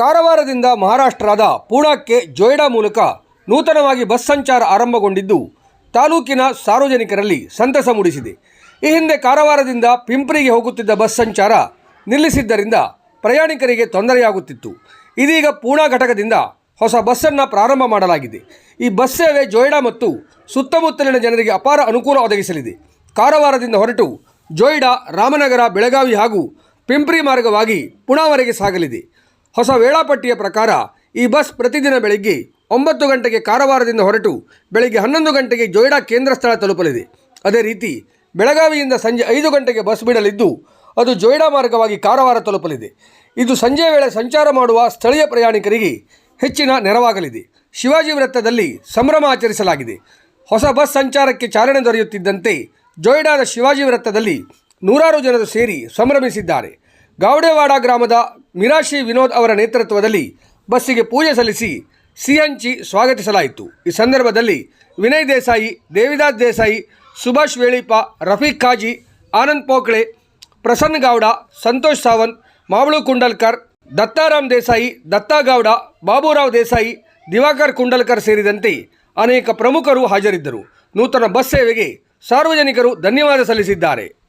ಕಾರವಾರದಿಂದ ಮಹಾರಾಷ್ಟ್ರದ ಪೂಣಾಕ್ಕೆ ಜೊಯ್ಡಾ ಮೂಲಕ ನೂತನವಾಗಿ ಬಸ್ ಸಂಚಾರ ಆರಂಭಗೊಂಡಿದ್ದು, ತಾಲೂಕಿನ ಸಾರ್ವಜನಿಕರಲ್ಲಿ ಸಂತಸ ಮೂಡಿಸಿದೆ. ಈ ಹಿಂದೆ ಕಾರವಾರದಿಂದ ಪಿಂಪ್ರಿಗೆ ಹೋಗುತ್ತಿದ್ದ ಬಸ್ ಸಂಚಾರ ನಿಲ್ಲಿಸಿದ್ದರಿಂದ ಪ್ರಯಾಣಿಕರಿಗೆ ತೊಂದರೆಯಾಗುತ್ತಿತ್ತು. ಇದೀಗ ಪೂಣಾ ಘಟಕದಿಂದ ಹೊಸ ಬಸ್ಸನ್ನು ಪ್ರಾರಂಭ ಮಾಡಲಾಗಿದೆ. ಈ ಬಸ್ ಸೇವೆ ಜೊಯ್ಡಾ ಮತ್ತು ಸುತ್ತಮುತ್ತಲಿನ ಜನರಿಗೆ ಅಪಾರ ಅನುಕೂಲ ಒದಗಿಸಲಿದೆ. ಕಾರವಾರದಿಂದ ಹೊರಟು ಜೊಯ್ಡಾ, ರಾಮನಗರ, ಬೆಳಗಾವಿ ಹಾಗೂ ಪಿಂಪ್ರಿ ಮಾರ್ಗವಾಗಿ ಪುಣಾವರೆಗೆ ಸಾಗಲಿದೆ. ಹೊಸ ವೇಳಾಪಟ್ಟಿಯ ಪ್ರಕಾರ ಈ ಬಸ್ ಪ್ರತಿದಿನ ಬೆಳಗ್ಗೆ ಒಂಬತ್ತು ಗಂಟೆಗೆ ಕಾರವಾರದಿಂದ ಹೊರಟು ಬೆಳಗ್ಗೆ ಹನ್ನೊಂದು ಗಂಟೆಗೆ ಜೊಯ್ಡಾ ಕೇಂದ್ರ ಸ್ಥಳ ತಲುಪಲಿದೆ. ಅದೇ ರೀತಿ ಬೆಳಗಾವಿಯಿಂದ ಸಂಜೆ ಐದು ಗಂಟೆಗೆ ಬಸ್ ಬಿಡಲಿದ್ದು ಅದು ಜೊಯ್ಡಾ ಮಾರ್ಗವಾಗಿ ಕಾರವಾರ ತಲುಪಲಿದೆ. ಇದು ಸಂಜೆ ವೇಳೆ ಸಂಚಾರ ಮಾಡುವ ಸ್ಥಳೀಯ ಪ್ರಯಾಣಿಕರಿಗೆ ಹೆಚ್ಚಿನ ನೆರವಾಗಲಿದೆ. ಶಿವಾಜಿ ವೃತ್ತದಲ್ಲಿ ಸಂಭ್ರಮ ಆಚರಿಸಲಾಗಿದೆ. ಹೊಸ ಬಸ್ ಸಂಚಾರಕ್ಕೆ ಚಾಲನೆ ದೊರೆಯುತ್ತಿದ್ದಂತೆ ಜೊಯ್ಡಾದ ಶಿವಾಜಿ ವೃತ್ತದಲ್ಲಿ ನೂರಾರು ಜನರು ಸೇರಿ ಸಂಭ್ರಮಿಸಿದ್ದಾರೆ. ಗಾವಡೆವಾಡ ಗ್ರಾಮದ ಮಿರಾಶಿ ವಿನೋದ್ ಅವರ ನೇತೃತ್ವದಲ್ಲಿ ಬಸ್ಸಿಗೆ ಪೂಜೆ ಸಲ್ಲಿಸಿ ಸಿಹಂಚಿ ಸ್ವಾಗತಿಸಲಾಯಿತು. ಈ ಸಂದರ್ಭದಲ್ಲಿ ವಿನಯ್ ದೇಸಾಯಿ, ದೇವಿದಾಸ್ ದೇಸಾಯಿ, ಸುಭಾಷ್ ವೇಳಿಪ ರಫೀಕ್ ಖಾಜಿ, ಆನಂದ್ ಪೋಕ್ಳೆ, ಪ್ರಸನ್ನ ಗೌಡ, ಸಂತೋಷ್ ಸಾವಂತ್, ಮಾವಳು ಕುಂಡಲ್ಕರ್, ದತ್ತಾರಾಮ್ ದೇಸಾಯಿ ದತ್ತಾಗೌಡ ಬಾಬುರಾವ್ ದೇಸಾಯಿ, ದಿವಾಕರ್ ಕುಂಡಲ್ಕರ್ ಸೇರಿದಂತೆ ಅನೇಕ ಪ್ರಮುಖರು ಹಾಜರಿದ್ದರು. ನೂತನ ಬಸ್ ಸೇವೆಗೆ ಸಾರ್ವಜನಿಕರು ಧನ್ಯವಾದ ಸಲ್ಲಿಸಿದ್ದಾರೆ.